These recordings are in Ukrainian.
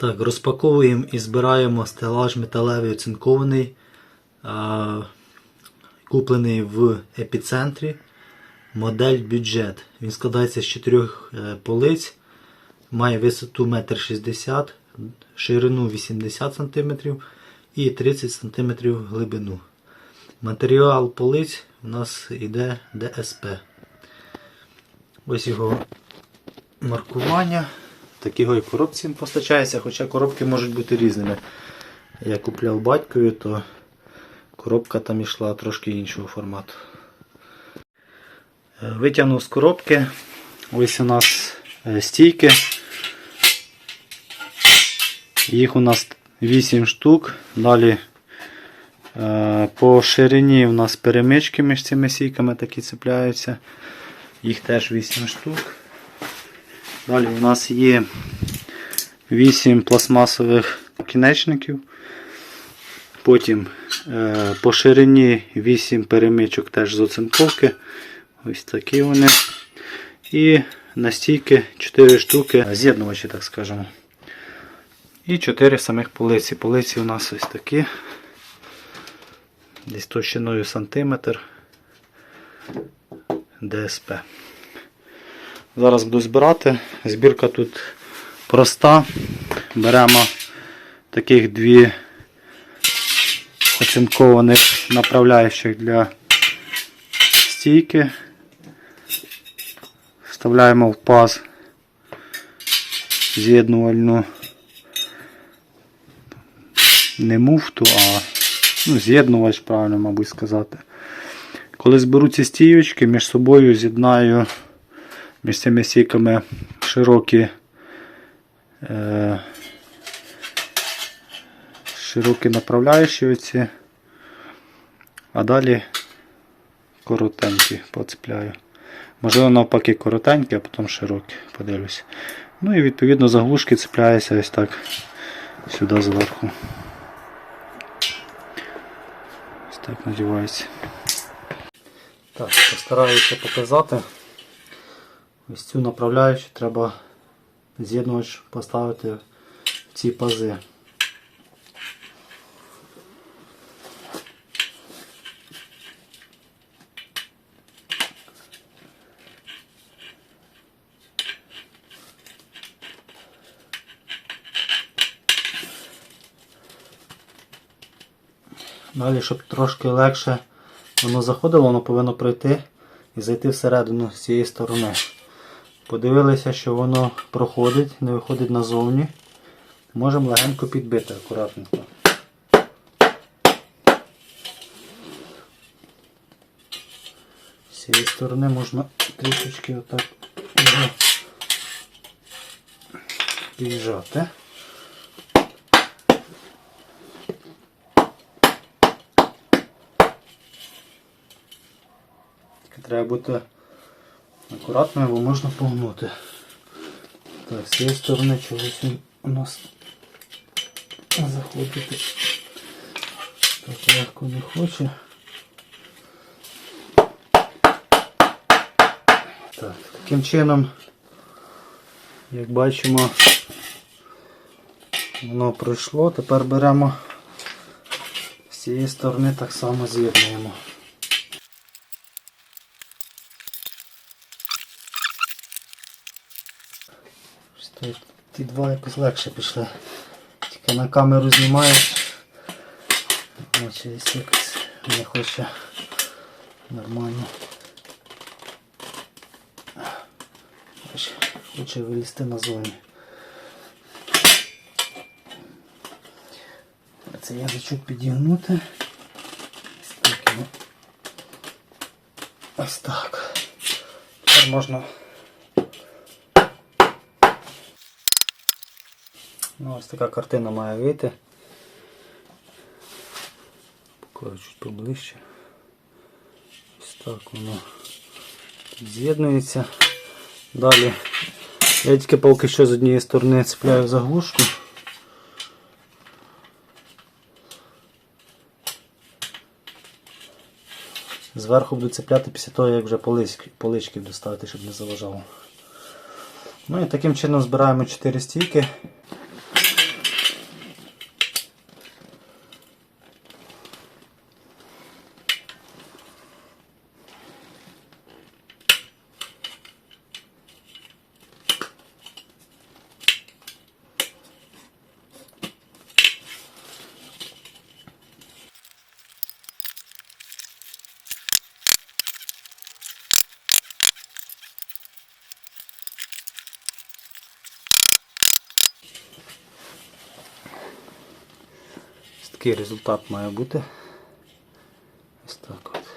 Так, розпаковуємо і збираємо стелаж металевий оцинкований, куплений в епіцентрі. Модель бюджет. Він складається з чотирьох е, полиць, має висоту 1,60 м, ширину 80 см і 30 см глибину. Матеріал полиць у нас йде ДСП. Ось його маркування. Такій коробці постачається, хоча коробки можуть бути різними. Я купляв батькові, то коробка там йшла трошки іншого формату. Е, Витягнув з коробки. Ось у нас е, стійки. Їх у нас 8 штук. Далі е, по ширині у нас перемички між цими стійками такі цепляються. Їх теж 8 штук. Далі у нас є 8 пластмасових кінечників. Потім е, по ширині 8 перемичок теж з оцинковки. Ось такі вони. І настійки 4 штуки, з'єднувачі, так скажемо. І 4 самих полиці. Полиці у нас ось такі. Десь товщиною сантиметр. ДСП. Зараз буду збирати. Збірка тут проста. Беремо таких дві оцинкованих направляючих для стійки. Вставляємо в паз з'єднувальну не муфту, а ну, з'єднувач, правильно, мабуть, сказати. Коли зберу ці стійочки, між собою з'єднаю між цими стійками широкі е, широкі направляючі оці, а далі коротенькі поцепляю. Можливо, навпаки коротенькі, а потім широкі, подивлюсь. Ну і відповідно заглушки цепляються ось так сюди зверху. Ось так надівається. Так, постараюся показати. Ось цю направляючу треба з'єднувач поставити в ці пази. Далі, щоб трошки легше воно заходило, воно повинно пройти і зайти всередину з цієї сторони. Подивилися, що воно проходить, не виходить назовні. Можемо легенько підбити акуратненько. З цієї сторони можна трішечки отак його. Треба бути акуратною, бо можна погнути. Так, з цієї сторони чогось він у нас заходити так легко не хоче. Так, таким чином, як бачимо, воно пройшло. Тепер беремо з цієї сторони так само з'єднуємо. Тут Ті два якось легше пішли. Тільки на камеру знімаєш. Наче якось не хоче нормально. Хоче вилізти назовні. Це язичок підігнути. Ось так. Тепер можна Ну, ось така картина має вийти. Покажу чуть поближче. Ось так воно з'єднується. Далі я тільки поки що з однієї сторони цепляю заглушку. Зверху буду цепляти після того, як вже полички, полички буду ставити, щоб не заважало. Ну і таким чином збираємо 4 стійки. Такий результат має бути. Ось так от.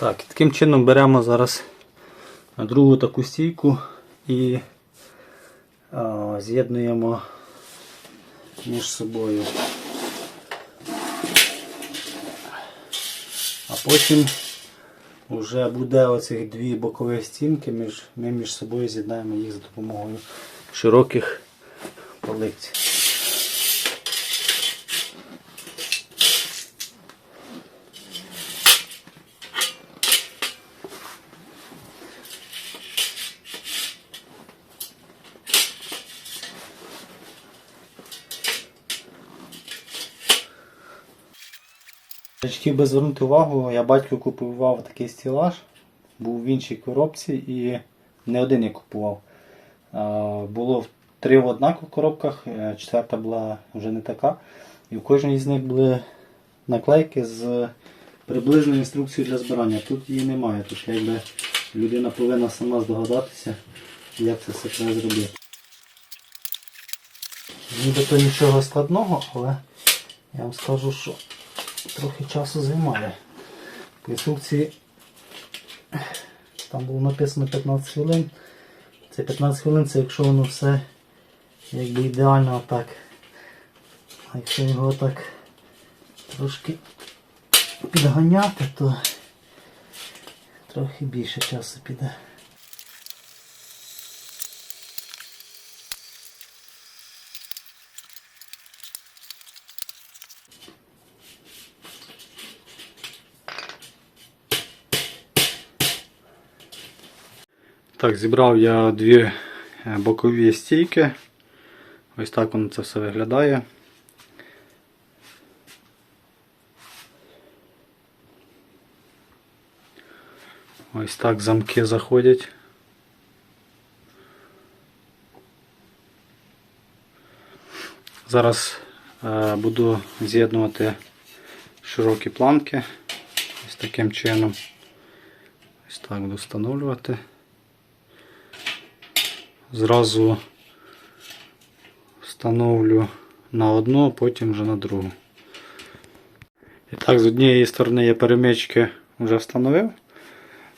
Так, таким чином беремо зараз другу таку стійку і з'єднуємо між собою. А потім вже буде оцих дві бокові стінки, між, ми між собою з'єднаємо їх за допомогою широких полиць. Хотів би звернути увагу, я батьку купував такий стілаж, був в іншій коробці і не один я купував. Було три в однакових коробках, е, четверта була вже не така. І в кожній з них були наклейки з приблизною інструкцією для збирання. Тут її немає, тут якби людина повинна сама здогадатися, як це все треба зробити. Нібито нічого складного, але я вам скажу, що трохи часу займає. В інструкції там було написано 15 хвилин. Це 15 хвилин, це якщо воно все якби ідеально так. А якщо його так трошки підганяти, то трохи більше часу піде. Так, зібрав я дві е, бокові стійки. Ось так воно це все виглядає. Ось так замки заходять. Зараз е, буду з'єднувати широкі планки ось таким чином. Ось так буду встановлювати. Зразу встановлю на одну, а потім вже на другу. І так, з однієї сторони я перемички вже встановив.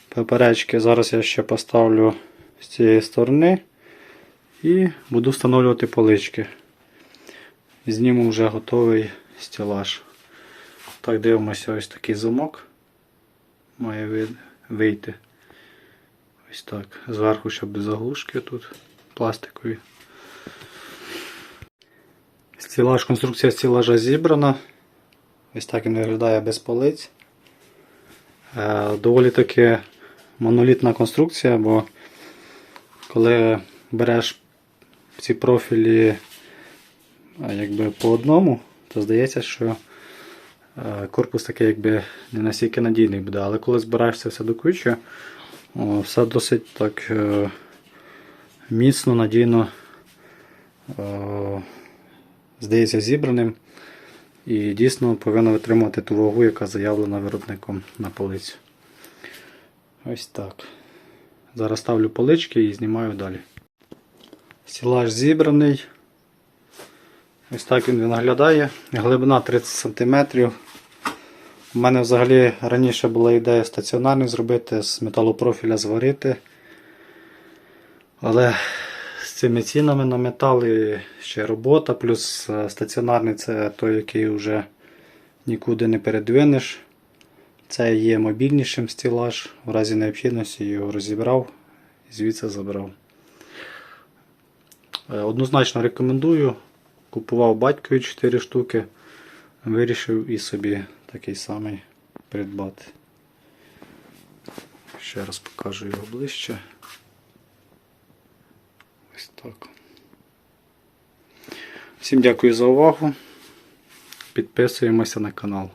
Поперечки зараз я ще поставлю з цієї сторони і буду встановлювати полички. Зніму вже готовий стелаж. Так, дивимося, ось такий замок має вийти. Ось так. Зверху ще без заглушки тут пластикові. Стілаж, конструкція стілажа зібрана. Ось так він виглядає без полиць. Е, доволі таки монолітна конструкція, бо коли береш ці профілі якби по одному, то здається, що е, корпус такий якби не настільки надійний буде. Але коли збираєшся все до кучі, все досить так е, міцно, надійно е, здається зібраним. І дійсно повинно витримувати ту вагу, яка заявлена виробником на полицю. Ось так. Зараз ставлю полички і знімаю далі. Стілаж зібраний. Ось так він виглядає. Глибина 30 см. У мене взагалі раніше була ідея стаціонарний зробити, з металопрофіля зварити. Але з цими цінами на метал і ще робота, плюс е, стаціонарний це той, який вже нікуди не передвинеш. Це є мобільнішим стілаж. В разі необхідності його розібрав і звідси забрав. Е, Однозначно рекомендую. Купував батькові 4 штуки вирішив і собі такий самий придбати. Ще раз покажу його ближче. Ось так. Всім дякую за увагу. Підписуємося на канал.